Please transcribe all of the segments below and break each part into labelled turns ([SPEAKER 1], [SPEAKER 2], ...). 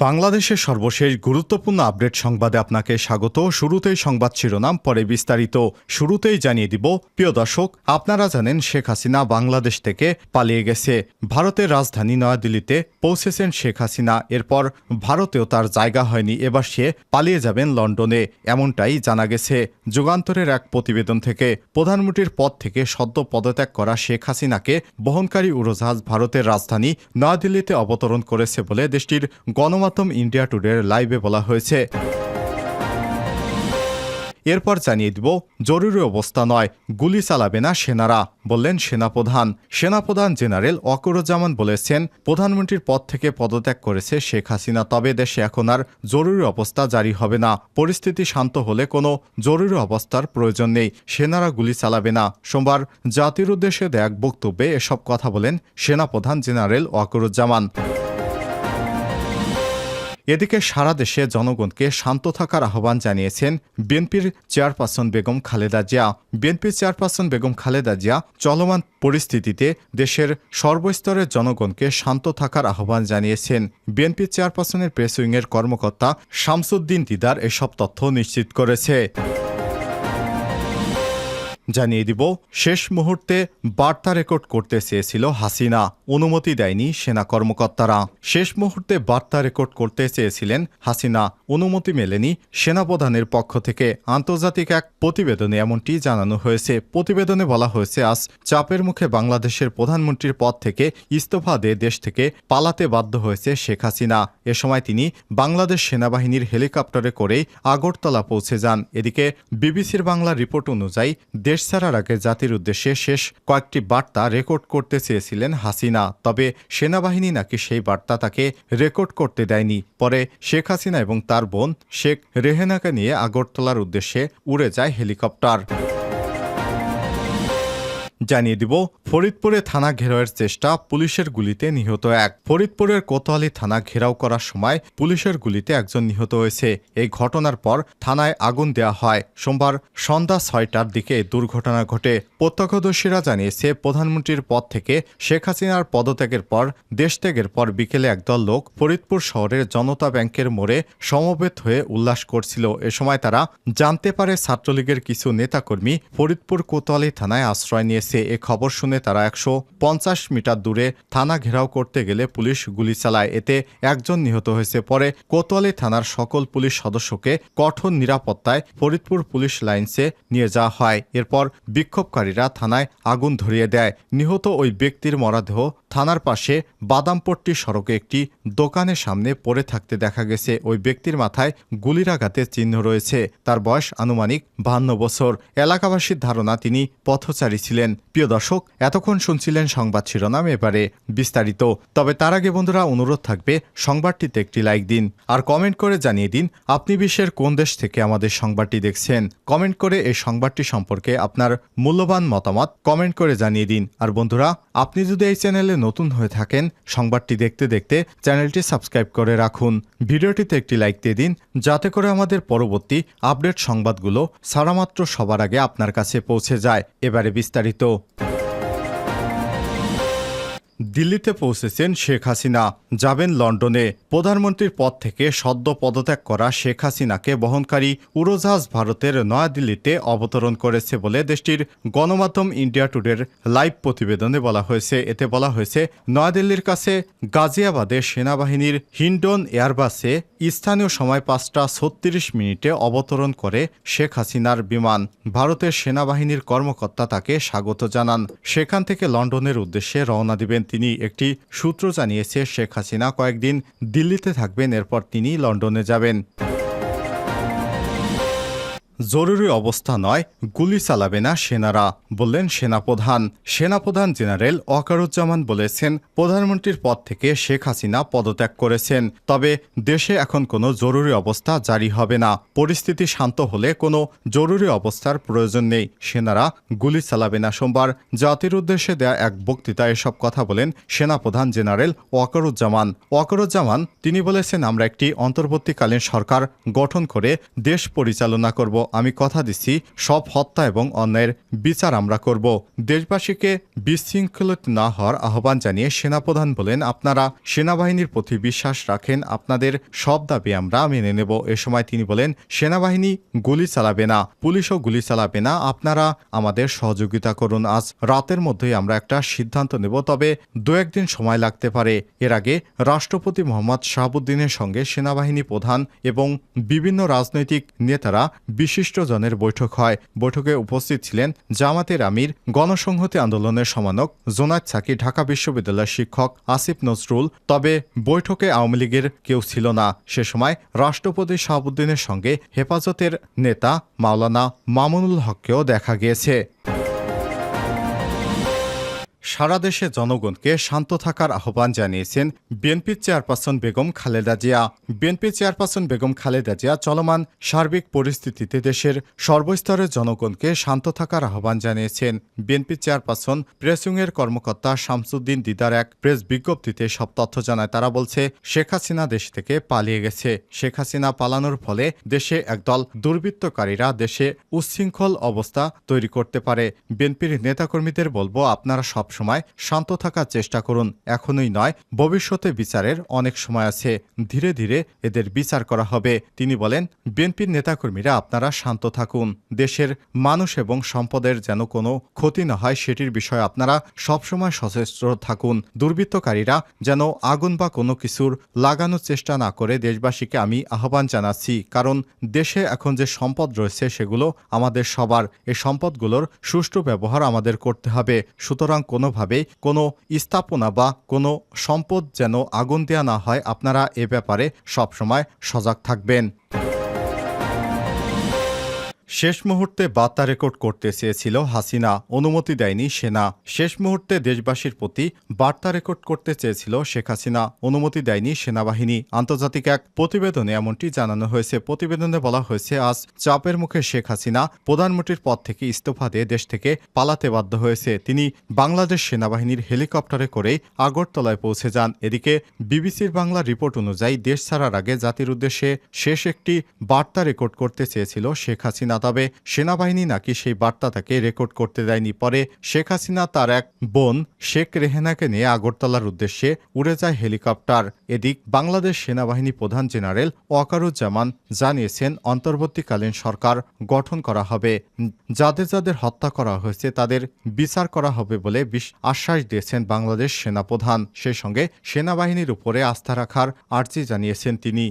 [SPEAKER 1] বাংলাদেশের সর্বশেষ গুরুত্বপূর্ণ আপডেট সংবাদে আপনাকে স্বাগত। শুরুতেই সংবাদ শিরোনাম, পরে বিস্তারিত। শুরুতেই জানিয়ে দিব, প্রিয় দর্শক, আপনারা জানেন শেখ হাসিনা বাংলাদেশ থেকে পালিয়ে গেছে। ভারতের রাজধানী নয়াদিল্লিতে পৌঁছেছেন শেখ হাসিনা। এরপর ভারতেও তার জায়গা হয়নি, এবার সে পালিয়ে যাবেন লন্ডনে। এমনটাই জানা গেছে। যুগান্তরের এক প্রতিবেদন থেকে প্রধানমন্ত্রীর পদ থেকে সদ্য পদত্যাগ করা শেখ হাসিনাকে বহনকারী উড়োজাহাজ ভারতের রাজধানী নয়াদিল্লিতে অবতরণ করেছে বলে দেশটির গণমাধ্যম ইন্ডিয়া টুডের লাইভে বলা হয়েছে। এরপর জানিয়ে দিব, জরুরি অবস্থা নয়, গুলি চালাবে না সেনারা, বললেন সেনাপ্রধান। সেনাপ্রধান জেনারেল অকরুজ্জামান বলেছেন, প্রধানমন্ত্রীর পদ থেকে পদত্যাগ করেছে শেখ হাসিনা, তবে দেশে এখন আর জরুরি অবস্থা জারি হবে না। পরিস্থিতি শান্ত হলে কোনো জরুরি অবস্থার প্রয়োজন নেই, সেনারা গুলি চালাবে না। সোমবার জাতির উদ্দেশ্যে দেয়া বক্তব্যে এসব কথা বলেন সেনাপ্রধান জেনারেল অকরুজ্জামান। এদিকে সারা দেশে জনগণকে শান্ত থাকার আহ্বান জানিয়েছেন বিএনপির চেয়ারপারসন বেগম খালেদা জিয়া। বিএনপির চেয়ারপারসন বেগম খালেদা জিয়া চলমান পরিস্থিতিতে দেশের সর্বস্তরের জনগণকে শান্ত থাকার আহ্বান জানিয়েছেন। বিএনপি চেয়ারপারসনের প্রেস উইংয়ের কর্মকর্তা শামসুদ্দিন দিদার এসব তথ্য নিশ্চিত করেছে। জানিয়ে দিব, শেষ মুহূর্তে বার্তা রেকর্ড করতে চেয়েছিল হাসিনা, অনুমতি দেয়নি সেনা কর্মকর্তারা। শেষ মুহূর্তে বার্তা রেকর্ড করতে চেয়েছিলেন হাসিনা, অনুমতি মেলেনি সেনাপ্রধানের পক্ষ থেকে। আন্তর্জাতিক এক প্রতিবেদনে এমনটি জানানো হয়েছে। প্রতিবেদনে বলা হয়েছে, আজ চাপের মুখে বাংলাদেশের প্রধানমন্ত্রীর পদ থেকে ইস্তফা দিয়ে দেশ থেকে পালাতে বাধ্য হয়েছে শেখ হাসিনা। এ সময় তিনি বাংলাদেশ সেনাবাহিনীর হেলিকপ্টারে করেই আগরতলা পৌঁছে যান। এদিকে বিবিসির বাংলা রিপোর্ট অনুযায়ী দেশ আগে জাতির উদ্দেশ্যে শেষ কয়েকটি বার্তা রেকর্ড করতে চেয়েছিলেন হাসিনা, তবে সেনাবাহিনী নাকি সেই বার্তা তাকে রেকর্ড করতে দেয়নি। পরে শেখ হাসিনা এবং তার বোন শেখ রেহেনাকে নিয়ে আগরতলার উদ্দেশ্যে উড়ে যায় হেলিকপ্টার। জানিয়ে দিব, ফরিদপুরে থানা ঘেরাওয়ের চেষ্টা পুলিশের গুলিতে নিহত এক। ফরিদপুরের কোতোয়ালি থানা ঘেরাও করার সময় পুলিশের গুলিতে একজন নিহত হয়েছে। এই ঘটনার পর থানায় আগুন দেওয়া হয়। সোমবার সন্ধ্যা ছয়টার দিকে দুর্ঘটনা ঘটে। প্রত্যক্ষদর্শীরা জানিয়েছে, প্রধানমন্ত্রীর পদ থেকে শেখ হাসিনার পদত্যাগের পর, দেশত্যাগের পর বিকেলে একদল লোক ফরিদপুর শহরের জনতা ব্যাংকের মোড়ে সমবেত হয়ে উল্লাস করছিল। এ সময় তারা জানতে পারে ছাত্রলীগের কিছু নেতাকর্মী ফরিদপুর কোতোয়ালি থানায় আশ্রয় নিয়েছে। এ খবর শুনে তারা একশো পঞ্চাশ মিটার দূরে থানা ঘেরাও করতে গেলে পুলিশ গুলি চালায়। এতে একজন নিহত হয়েছে। পরে কোতোয়ালি থানার সকল পুলিশ সদস্যকে কঠোর নিরাপত্তায় ফরিদপুর পুলিশ লাইন্সে নিয়ে যাওয়া হয়। এরপর বিক্ষোভকারীরা থানায় আগুন ধরিয়ে দেয়। নিহত ওই ব্যক্তির মরাদেহ থানার পাশে বাদামপট্টি সড়কে একটি দোকানের সামনে পড়ে থাকতে দেখা গেছে। ওই ব্যক্তির মাথায় গুলির আঘাতের চিহ্ন রয়েছে। তার বয়স আনুমানিক বাহান্ন বছর। এলাকাবাসীর ধারণা তিনি পথচারী ছিলেন। প্রিয় দর্শক, এতক্ষণ শুনছিলেন সংবাদ শিরোনাম এবারে বিস্তারিত। তবে তার আগে বন্ধুরা অনুরোধ থাকবে, সংবাদটিতে একটি লাইক দিন আর কমেন্ট করে জানিয়ে দিন আপনি বিশ্বের কোন দেশ থেকে আমাদের সংবাদটি দেখছেন। কমেন্ট করে এই সংবাদটি সম্পর্কে আপনার মূল্যবান মতামত কমেন্ট করে জানিয়ে দিন। আর বন্ধুরা, আপনি যদি এই চ্যানেলে নতুন হয়ে থাকেন, সংবাদটি দেখতে দেখতে চ্যানেলটি সাবস্ক্রাইব করে রাখুন। ভিডিওটিতে একটি লাইক দিয়ে দিন, যাতে করে আমাদের পরবর্তী আপডেট সংবাদগুলো সারামাত্র সবার আগে আপনার কাছে পৌঁছে যায়। এবারে বিস্তারিত। Ciao. দিল্লিতে পৌঁছেছেন শেখ হাসিনা। যাবেন লন্ডনে। প্রধানমন্ত্রীর পদ থেকে সদ্য পদত্যাগ করা শেখ হাসিনাকে বহনকারী উড়োজাহাজ ভারতের নয়াদিল্লিতে অবতরণ করেছে বলে দেশটির গণমাধ্যম ইন্ডিয়া টুডের লাইভ প্রতিবেদনে বলা হয়েছে। এতে বলা হয়েছে, নয়াদিল্লির কাছে গাজিয়াবাদে সেনাবাহিনীর হিন্ডন এয়ারবাসে স্থানীয় সময় পাঁচটা ছত্রিশ মিনিটে অবতরণ করে শেখ হাসিনার বিমান। ভারতের সেনাবাহিনীর কর্মকর্তা তাকে স্বাগত জানান। সেখান থেকে লন্ডনের উদ্দেশ্যে রওনা দিবেন তিনি একটি সূত্র জানিয়েছে শেখ হাসিনা কয়েকদিন দিল্লিতে থাকবেন এরপর তিনি লন্ডনে যাবেন। জরুরি অবস্থা নয়, গুলি চালাবে না সেনারা, বললেন সেনাপ্রধান। সেনাপ্রধান জেনারেল অকারুজ্জামান বলেছেন, প্রধানমন্ত্রীর পদ থেকে শেখ হাসিনা পদত্যাগ করেছেন। তবে দেশে এখন কোনো জরুরি অবস্থা জারি হবে না। পরিস্থিতি শান্ত হলে কোনো জরুরি অবস্থার প্রয়োজন নেই। সেনারা গুলি চালাবে না সোমবার। জাতির উদ্দেশ্যে দেয়া এক বক্তৃতায় এসব কথা বলেন সেনাপ্রধান জেনারেল ওয়াকারুজ্জামান ওয়াকারুজ্জামান তিনি বলেছেন, আমরা একটি অন্তর্বর্তীকালীন সরকার গঠন করে দেশ পরিচালনা করব। আমি কথা দিচ্ছি সব হত্যা এবং অন্যায়ের বিচার আমরা করব। দেশবাসীকে বিশৃঙ্খলিত না হওয়ার আহ্বান জানিয়ে সেনাপ্রধান বলেন, আপনারা সেনাবাহিনীর প্রতি বিশ্বাস রাখেন, আপনাদের সব দাবি আমরা মেনে নেব। এ সময় তিনি বলেন, সেনাবাহিনী গুলি চালাবে না, পুলিশও গুলি চালাবে না, আপনারা আমাদের সহযোগিতা করুন। আজ রাতের মধ্যেই আমরা একটা সিদ্ধান্ত নেব, তবে দু একদিন সময় লাগতে পারে। এর আগে রাষ্ট্রপতি মোহাম্মদ শাহাবুদ্দিনের সঙ্গে সেনাবাহিনী প্রধান এবং বিভিন্ন রাজনৈতিক নেতারা বিশিষ্টজনের বৈঠক হয়। বৈঠকে উপস্থিত ছিলেন জামাতের আমির, গণসংহতি আন্দোলনের সমানক জোনাক সাকি ঢাকা বিশ্ববিদ্যালয়ের শিক্ষক আসিফ নজরুল। তবে বৈঠকে আওয়ামী লীগের কেউ ছিল না। সে সময় রাষ্ট্রপতি শাহাবুদ্দিনের সঙ্গে হেফাজতের নেতা মাওলানা মামুনুল হককেও দেখা গিয়েছে। সারা দেশে জনগণকে শান্ত থাকার আহ্বান জানিয়েছেন বিএনপির chairperson Begum Khaleda Zia. BNP chairperson Begum Khaleda Zia চলমান সার্বিক পরিস্থিতিতে দেশের সর্বস্তরের জনগণকে শান্ত থাকার আহ্বান জানিয়েছেন। বিএনপি চেয়ারপারসন প্রেসিংয়ের কর্মকর্তা শামসুদ্দিন দিদার এক প্রেস বিজ্ঞপ্তিতে সব তথ্য জানায়। তারা বলছে, শেখ হাসিনা দেশ থেকে পালিয়ে গেছে। শেখ হাসিনা পালানোর ফলে দেশে একদল দুর্বৃত্তকারীরা দেশে উচ্ছৃঙ্খল অবস্থা তৈরি করতে পারে। বিএনপির নেতাকর্মীদের বলব, আপনারা সব সময় শান্ত থাকার চেষ্টা করুন। এখনই নয়, ভবিষ্যতে বিচারের অনেক সময় আছে। ধীরে ধীরে এদের বিচার করা হবে। তিনি বলেন, বিএনপির নেতাকর্মীরা আপনারা শান্ত থাকুন। দেশের মানুষ এবং সম্পদের যেন কোনো ক্ষতি না হয়, সেটির বিষয়ে আপনারা সবসময় সচেষ্ট থাকুন। দুর্বৃত্তকারীরা যেন আগুন বা কোনো কিছুর লাগানোর চেষ্টা না করে দেশবাসীকে আমি আহ্বান জানাচ্ছি, কারণ দেশে এখন যে সম্পদ রয়েছে, সেগুলো আমাদের সবার। এই সম্পদগুলোর সুষ্ঠু ব্যবহার আমাদের করতে হবে। সুতরাং কোনোভাবেই কোনো স্থাপনা বা কোনো সম্পদ যেন আগুন দেয়া না হয়, আপনারা এ ব্যাপারে সবসময় সজাগ থাকবেন। শেষ মুহূর্তে বার্তা রেকর্ড করতে চেয়েছিল হাসিনা, অনুমতি দেয়নি সেনা। শেষ মুহূর্তে দেশবাসীর প্রতি বার্তা রেকর্ড করতে চেয়েছিল শেখ হাসিনা, অনুমতি দেয়নি সেনাবাহিনী। আন্তর্জাতিক এক প্রতিবেদনে এমনটি জানানো হয়েছে। প্রতিবেদনে বলা হয়েছে, আজ চাপের মুখে শেখ হাসিনা প্রধানমন্ত্রীর পদ থেকে ইস্তফা দিয়ে দেশ থেকে পালাতে বাধ্য হয়েছে। তিনি বাংলাদেশ সেনাবাহিনীর হেলিকপ্টারে করেই আগরতলায় পৌঁছে যান। এদিকে বিবিসির বাংলা রিপোর্ট অনুযায়ী দেশ ছাড়ার আগে জাতির উদ্দেশ্যে শেষ একটি বার্তা রেকর্ড করতে চেয়েছিল শেখ হাসিনা। তবে সেনাবাহিনী নাকি সেই বার্তা তাকে রেকর্ড করতে দেয়নি। পরে শেখ হাসিনা তার এক বোন শেখ রেহেনাকে নিয়ে আগরতলার উদ্দেশ্যে উড়ে যায় হেলিকপ্টার। এদিক বাংলাদেশ সেনাবাহিনী প্রধান জেনারেল ওয়াকারুজ্জামান জানিয়েছেন, অন্তর্বর্তীকালীন সরকার গঠন করা হবে। যাদের যাদের হত্যা করা হয়েছে তাদের বিচার করা হবে বলে আশ্বাস দিয়েছেন বাংলাদেশ সেনাপ্রধান। সেই সঙ্গে সেনাবাহিনীর উপরে আস্থা রাখার আর্জি জানিয়েছেন তিনি।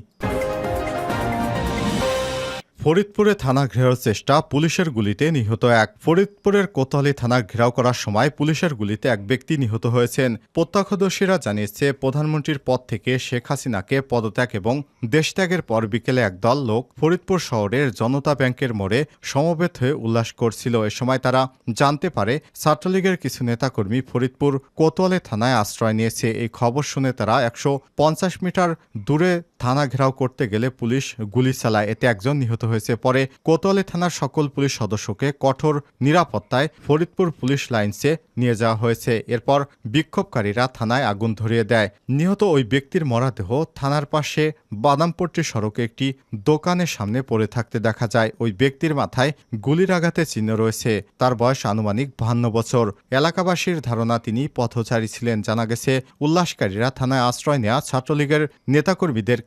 [SPEAKER 1] ফরিদপুরে থানা ঘেরাওর চেষ্টা পুলিশের গুলিতে নিহত এক। ফরিদপুরের কোতোয়ালি থানা ঘেরাও করার সময় পুলিশের গুলিতে এক ব্যক্তি নিহত হয়েছেন। প্রত্যক্ষদর্শীরা জানিয়েছে, প্রধানমন্ত্রীর পদ থেকে শেখ হাসিনাকে পদত্যাগ এবং দেশত্যাগের পর বিকেলে একদল লোক ফরিদপুর শহরের জনতা ব্যাংকের মোড়ে সমবেত হয়ে উল্লাস করছিল। এ সময় তারা জানতে পারে, ছাত্রলীগের কিছু নেতাকর্মী ফরিদপুর কোতোয়ালি থানায় আশ্রয় নিয়েছে। এই খবর শুনে তারা একশো পঞ্চাশ মিটার দূরে থানা ঘেরাও করতে গেলে পুলিশ গুলি চালায়। এতে একজন নিহত হয়েছে। পরে কোতোয়ালি থানার সকল পুলিশ সদস্যকে কঠোর নিরাপত্তায় ফরিদপুর পুলিশ লাইন্সে নিয়ে যাওয়া হয়েছে। এরপর বিক্ষোভকারীরা থানায় আগুন ধরিয়ে দেয়। নিহত ওই ব্যক্তির মরাদেহ থানার পাশে বাদামপট্টি সড়কে একটি দোকানের সামনে পড়ে থাকতে দেখা যায়। ওই ব্যক্তির মাথায় গুলির আঘাতে চিহ্ন রয়েছে। তার বয়স আনুমানিক বাহান্ন বছর। এলাকাবাসীর ধারণা, তিনি পথচারী ছিলেন। জানা গেছে, উল্লাসকারীরা থানায় আশ্রয় নেওয়া ছাত্রলীগের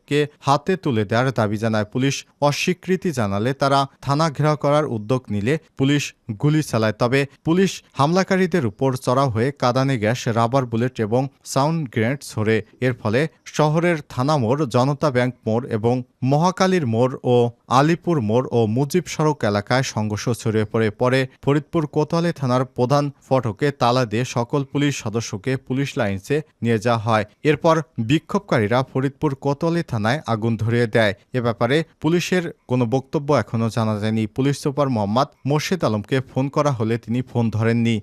[SPEAKER 1] নেতাকর্মীদেরকে হাতে তুলে দেওয়ার দাবি জানায় পুলিশ। অস্বীকৃতি জানালে তারা থানা ঘেরাও করার উদ্যোগ নিলে পুলিশ গুলি চালায়। তবে পুলিশ হামলাকারীদের উপর চড়াও হয়ে কাদানে গ্যাস, রাবার বুলেট এবং সাউন্ড গ্রেনেড ছড়ে এর ফলে শহরের থানা মোড়, জনতা ব্যাংক মোড় এবং মহাকালীর মোড় ও আলিপুর মোড় ও মুজিব সড়ক এলাকায় সংঘর্ষ ছড়িয়ে পড়ে। পরে ফরিদপুর কোতোয়ালি থানার প্রধান ফটকে তালা দিয়ে সকল পুলিশ সদস্যকে পুলিশ লাইন্সে নিয়ে যাওয়া হয়। এরপর বিক্ষোভকারীরা ফরিদপুর কোতোয়ালি থানায় আগুন ধরিয়ে দেয়। এ ব্যাপারে পুলিশের কোনো বক্তব্য এখনও জানা যায়নি। পুলিশ সুপার মোহাম্মদ মোর্শেদ আলমকে ফোন করা হলে তিনি ফোন ধরেননি।